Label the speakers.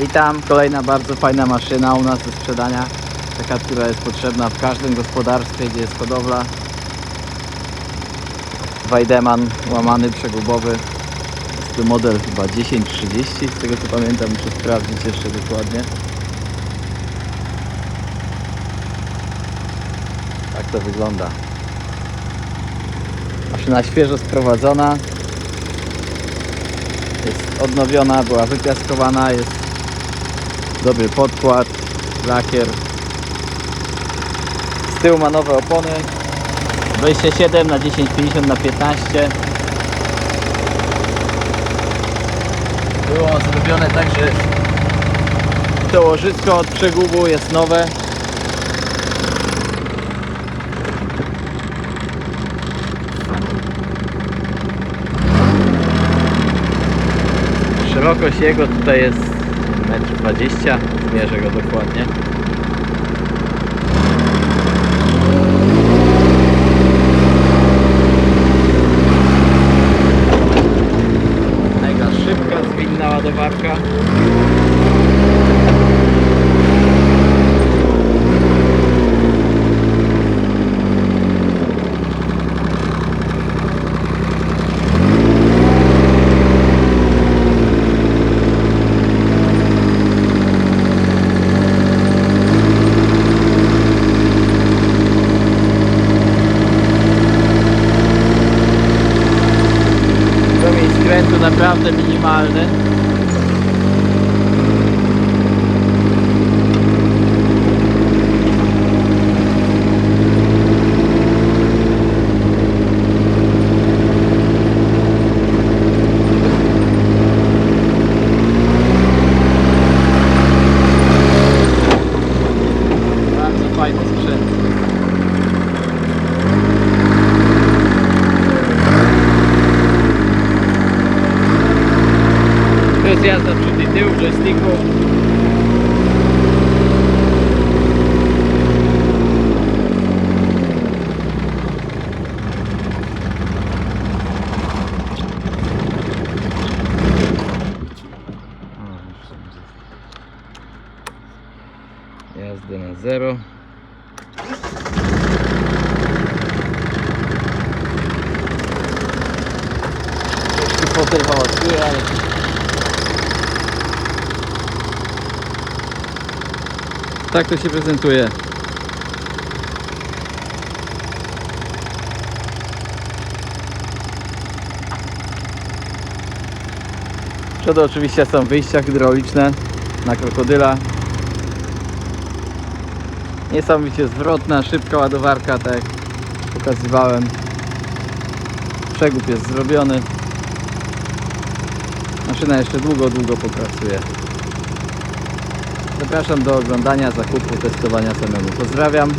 Speaker 1: Witam, kolejna bardzo fajna maszyna u nas do sprzedania. Taka, która jest potrzebna w każdym gospodarstwie, gdzie jest hodowla. Weideman łamany, przegubowy. Jest to model chyba 1030, z tego co pamiętam, muszę sprawdzić jeszcze dokładnie. Tak to wygląda. Maszyna świeżo sprowadzona. Jest odnowiona, była wypiaskowana, jest dobry podkład, lakier. Z tyłu ma nowe opony. 27 na 1050 na 15. Było zrobione tak, że to łożysko od przegubu jest nowe. Szerokość jego tutaj jest 1,20 m, zmierzę go dokładnie. Mega szybka, zwinna ładowarka. Skrętu naprawdę minimalny. To jest jazda przód i tył joysticku. Jazdy na zero. Fotel hałasuje, ale Tak to się prezentuje. Przodu oczywiście są wyjścia hydrauliczne na krokodyla. Niesamowicie zwrotna, szybka ładowarka, tak jak pokazywałem. Przegub jest zrobiony. Maszyna jeszcze długo, długo popracuje. Zapraszam do oglądania, zakupu, testowania samemu. Pozdrawiam.